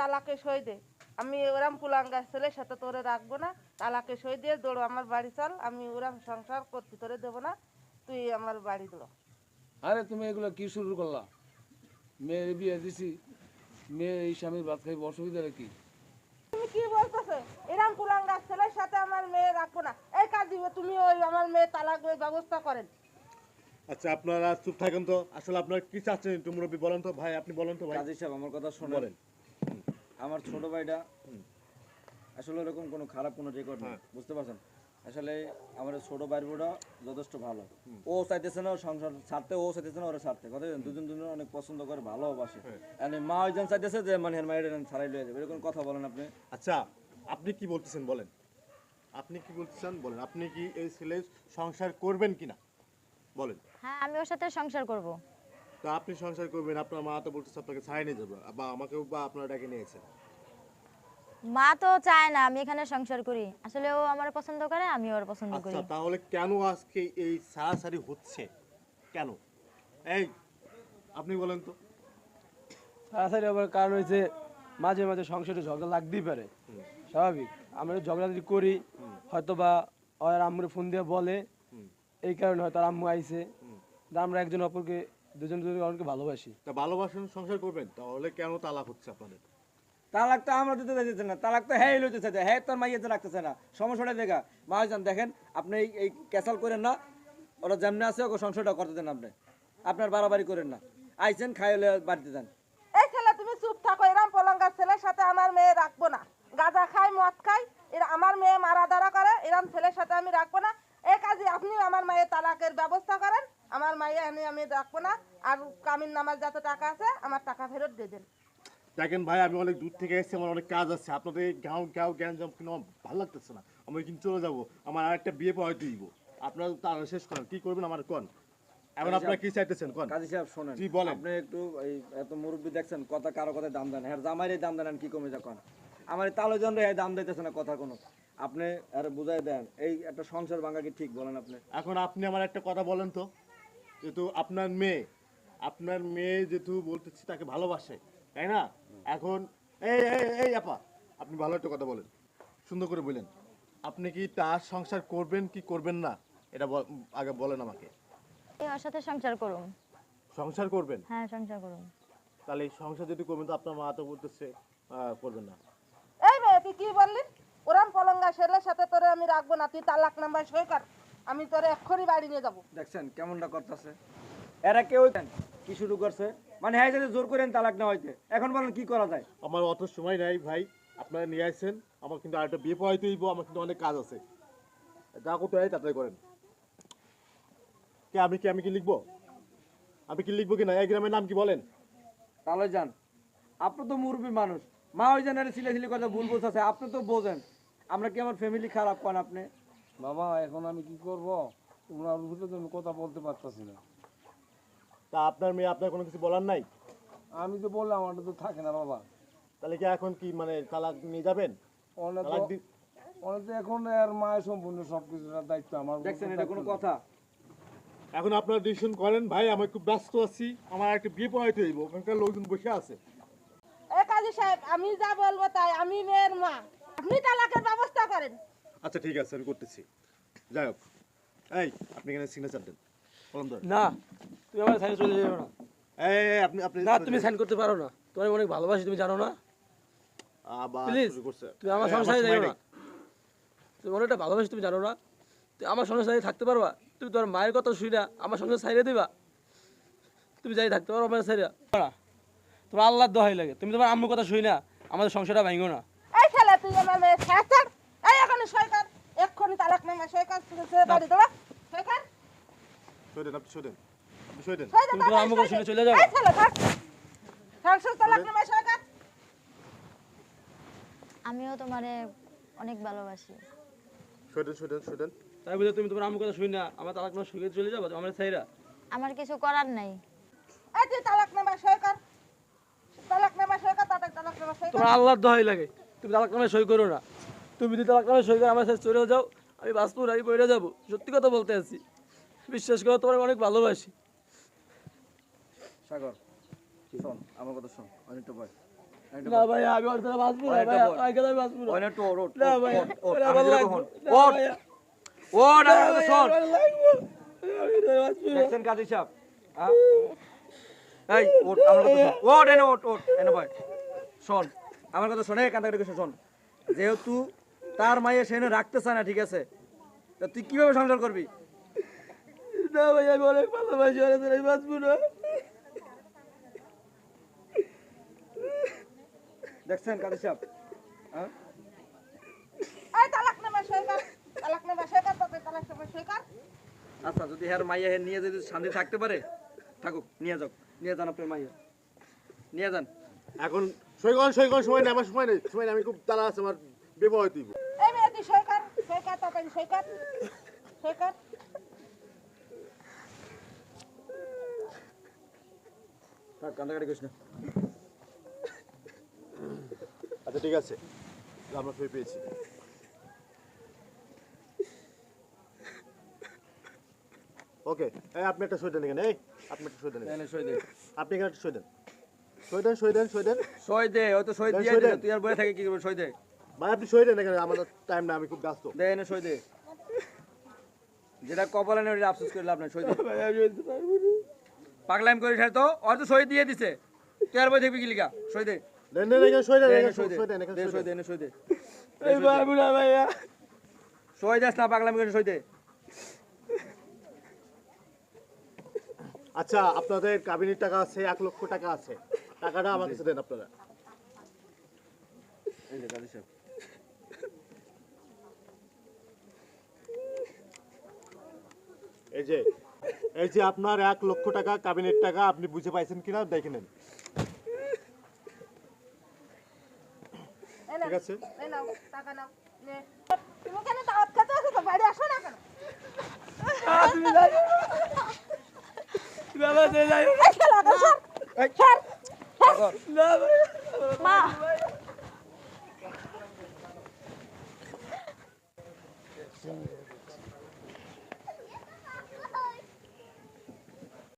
তালাকে সই দে। আমি ওরাম ছেলের সাথে তোরে রাখব না। তালাকে সই দিয়ে দৌড়ো আমার বাড়ি চল। আমি ওরাম সংসার করতে তোরে দেবো না। তুই আমার বাড়ি দৌড়ো। আরে তুমি এগুলো কি শুরু করলা? মেয়ের বিয়ে দিছি। মেয়ে এই স্বামীর ভাত খাইব অসুবিধা কি? তুমি কি বলতেছো? এরাম ছেলের সাথে আমার মেয়ে রাখব না। এই কাজ দিবে তুমি ওই আমার মেয়ে তালাক ব্যবস্থা করেন। আচ্ছা আপনারা চুপ থাকেন তো। আসলে আপনারা কি চাচ্ছেন একটু মুরব্বী বলেন তো। ভাই আপনি বলেন তো ভাই। কাজী সাহেব আমার কথা শোনেন। বলেন। আমার ছোট ভাইটা আসলে এরকম কোনো খারাপ কোনো রেকর্ড নেই হ্যাঁ। বুঝতে পারছেন? আসলে আমার ছোট ভাইয়ের বউটা যথেষ্ট ভালো। ও চাইতেছে না সংসার ছাড়তে ও চাইতেছে না ওরা ছাড়তে। কথা বলেন, দুজন দুজন অনেক পছন্দ করে ভালোবাসে হ্যাঁ। মানে মা ওইজন চাইতেছে যে মানে হের মায়ের ছাড়াই লয়ে যাবে। এরকম কথা বলেন আপনি। আচ্ছা আপনি কি বলতেছেন বলেন? আপনি কি বলতেছেন বলেন? আপনি কি এই ছেলে সংসার করবেন কিনা? বলেন। হ্যাঁ আমি ওর সাথে সংসার করব। তো আপনি সংসার করবেন আপনার মা তো বলতেছে আপনাকে ছাড়াই নিয়ে যাবে বা আমাকেও বা আপনারা ডেকে নিয়েছেন। মা তো চায় না আমি এখানে সংসার করি। আসলে ও আমার পছন্দ করে আমি ওর পছন্দ করি। আচ্ছা তাহলে কেন আজকে এই সারাসারি হচ্ছে? কেন? এই আপনি বলেন তো। তাড়াতাড়ি আবার কারণ হয়েছে মাঝে মাঝে সংসারে ঝগড়া লাগতেই পারে। স্বাভাবিক। আমরা ঝগড়া যদি করি হয়তো বা ওর আম্মুরে ফোন দিয়ে বলে। এই কারণে হয়তো আম্মু আইছে। তা আমরা একজন অপরকে দুজন দুজন অপরকে ভালোবাসি। তা ভালোবাসেন সংসার করবেন তাহলে কেন তালাক হচ্ছে আপনাদের? তালাক তো আমরা দিতে চাইতেছে না তালাক তো হ্যাঁ লইতে চাইছে হ্যাঁ তোর মাইয়াতে রাখতেছে না সমস্যাটা দেখা। মহাজন দেখেন আপনি এই- এই ক্যাসাল করেন না ওরা যেমনি আছে ওকে সংসারটা করতে দেন আপনি। আপনার বাড়াবাড়ি করেন না। আইছেন খাইলে বাড়িতে যান। এই ছেলে তুমি চুপ থাকো এরাম পলঙ্গার ছেলের সাথে আমার মেয়ে রাখব না। গাঁজা খাই মদ খাই এরা আমার মেয়ে মারা দাঁড়া করে এরম ছেলের সাথে আমি রাখব না। এই কাজে আপনি আমার মায়ের তালাকের ব্যবস্থা করেন। আমার মায়ে আমি আমি রাখব না আর কামিন নামার যত টাকা আছে আমার টাকা ফেরত দিয়ে দেন। দেখেন ভাই আমি অনেক দূর থেকে এসেছি আমার অনেক কাজ আছে। আপনাদের এই গাও গাও জ্ঞান জাম কিন্তু আমার ভালো লাগতেছে না। আমি কিন্তু চলে যাব আমার আরেকটা বিয়ে পড়াই দিব আপনারা তার শেষ করেন। কি করবেন আমার কোন? এখন আপনারা কি চাইতেছেন কোন? কাজী সাহেব শোনেন জি, বলেন। আপনি একটু এই এত মুরব্বী দেখছেন কথা কারও কথা দাম দেন হ্যাঁ জামাইরে দাম দেন কি কমে যখন আমার তালো জন রে দাম দিতেছে না কথা কোনো। আপনি আর বুঝাই দেন এই একটা সংসার ভাঙা কি ঠিক বলেন আপনি? এখন আপনি আমার একটা কথা বলেন তো। যেহেতু আপনার মেয়ে আপনার মেয়ে যেহেতু বলতেছি তাকে ভালোবাসে তাই না? এখন এই এই এই আপা আপনি ভালো একটা কথা বলেন সুন্দর করে বলেন আপনি কি তার সংসার করবেন কি করবেন না? এটা আগে বলেন আমাকে। ওর সাথে সংসার করুন সংসার করবেন? হ্যাঁ সংসার করুন তাহলে সংসার যদি করবেন তো আপনার মা তো বলতেছে আহ, করবেন না। এই মেয়ে তুই কি বললি? ওরাম পলঙ্গা ছেলের সাথে তোরে আমি রাখব না তুই তালাক নাম্বার সই কর। আমি তোরে এক্ষুনি বাড়ি নিয়ে যাব। দেখছেন কেমনটা করতেছে? এরা কেউ কি শুরু করছে। মানে হ্যাঁ যদি জোর করেন তালাক না হইতে। এখন বলেন কি করা যায়? আমার অত সময় নাই ভাই আপনারা নিয়ে আসছেন আমার কিন্তু আরেকটা বিয়ে পড়াইতে হইব আমার কিন্তু অনেক কাজ আছে। যা করতে হয় তাড়াতাড়ি করেন। কে আমি কি আমি কি লিখব? আমি কি লিখব কি না? এই গ্রামের নাম কি বলেন? তাহলে যান। আপনি তো মুরব্বী মানুষ। মা ওই জানারে সিলে সিলে কথা ভুল বলতেছে আপনি তো বোঝেন। আমরা কি আমার ফ্যামিলি খারাপ করেন আপনি? বাবা এখন আমি কি করব? তোমরা উপরে তো আমি কথা বলতে পারতাছি না। তা আপনার মেয়ে আপনার কোনো কিছু বলার নাই? আমি তো বললাম আমার তো থাকে না বাবা। তাহলে কি এখন কি মানে তালাক নিয়ে যাবেন? অনেক তালাক দি- অনেক তো এখন আর মায়ের সম্পূর্ণ সব কিছুর দায়িত্ব আমার উপর দেখছেন এটা কোনো থাকতো না। কথা? এখন আপনারা ডিসিশন করেন ভাই আমি একটু ব্যস্ত আছি আমার একটা বিয়ে পড়াইতে হইব ওখানকার লোকজন বসে আছে। এ কাজী সাহেব আমি যা বলব তাই আমি মেয়ের মা। আপনি তালাকের ব্যবস্থা করেন। আচ্ছা ঠিক আছে আমি করতেছি। যাই হোক। এই আপনি এখানে সিগনেচার দেন। কলম ধরেন না তুমি আমার সাইন চলে যাবে না। এই আপনি আপনি না তুমি সাইন করতে পারো না। তোমার অনেক ভালোবাসি তুমি জানো না। আবার শুরু করছে। তুমি আমার সংসারে সময় না। তুমি অনেকটা ভালোবাসি তুমি জানো না। তুমি আমার সংসারে থাকতে পারবা? তুমি তোমার মায়ের কথা শুই না আমার সংসার সাইরে দিবা? তুমি যাই থাকতে পারো আমার সাইরা। তোমার আল্লাহর দোহাই লাগে। তুমি তোমার আম্মুর কথা শুই না আমাদের সংসারটা ভাঙো না। এই ছেলে তুই আমার মেয়ে ছাড় এই এখনই সই কর এক্ষুনি তালাক বাড়ি দেবো সই কর সই দেন আপনি সই দেন আপনি সই দেন তুমি কথা শুনে চলে যাও। এই ছেলে থাক। তালাক নাম্বার সই কর আমিও তোমারে অনেক ভালোবাসি। সই দেন সই দেন সই দেন তাই বুঝে তুমি তোমার আম্মুর কথা শুই না আমার তালাক না শুয়ে চলে যাব আমার সাইরা আমার কিছু করার নাই। এই তুই তালাক নাম্বার সই কর তালাক নাম্বার সই কর তালাক তালাক নাম্বার সই কর তোমার আল্লাহর দোহাই লাগে। তুমি তালাক নামে সই করো না। তুমি যদি নামে সই করো আমার সাথে চলে যাও আমি বাঁচবো না আমি বইরে যাব সত্যি কথা বলতে আছি বিশ্বাস করো তোমার অনেক ভালোবাসি সাগর শোন আমার কথা শোন অনেকটা বয় না ভাই আমি ওর দ্বারা বাঁচবো না ভাই। আমি বাঁচবো না না ভাই ওরা লাগবে ভাই আমার কথা শোন। দেখছেন কাজী সাহেব? হ্যাঁ? এই, ওঠ, আমার কথা শোন। এনে এনে। শোন, আমার কথা শোনে কান্দাকাটি শোন যেহেতু তার মাইয়ে সে এনে রাখতে চায় না ঠিক আছে? তা তুই কীভাবে সংসার করবি? না ভাই আমি অনেক ভালোবাসি দ্বারা বাঁচবো না। দেখছেন কাজী সাহেব হ্যাঁ? আচ্ছা যদি হ্যার মাইয়া হে নিয়ে যদি শান্তি থাকতে পারে থাকুক নিয়ে যাও নিয়ে যান আপনার মাইয়া। নিয়ে যান। এখন সই করেন সময় নেই আমার সময় নেই সময় নেই আমি খুব তালা আছে আমার দিব। এই তাড়াতাড়ি কান্দাকাটি করিস না। আচ্ছা ঠিক আছে। আমরা সই পেয়েছি। ওকে এই আপনি একটা সই দেন এখানে এই আপনি একটা সই দেন এখানে। সই দে আপনি এখানে একটা সই দেন। সই দেন সই দেন সই দেন। সই দে ওই তো সই দিয়ে। তুই আর বয়ে থাকে কি করবি? সই দে। ভাই আপনি সই দেন এখানে আমাদের টাইম না আমি খুব ব্যস্ত। দে সই দে যেটা কপালে নেই ওটা আফসোস করে লাভ নাই সই দে ভাই আমি বলতে পারব না। পাগলাম করিস আর তো হয়তো সই দিয়ে দিছে। তুই আর বই থাকবি কি লিখা? সই দে দেন দেন এখানে সই দেন এখানে সই দে সই দে, সই সই দে দেন এনে সই দে এই পারব না ভাইয়া। সই যাস না পাগলাম করে সই দে আচ্ছা আপনাদের কাবিনের টাকা আছে এক লক্ষ টাকা আছে। টাকাটা আমার কাছে দেন আপনারা। এই যে কাজী সাহেব এই যে এই যে আপনার এক লক্ষ টাকা কাবিনের টাকা আপনি বুঝে পাইছেন কিনা দেখে নেন ঠিক আছে এই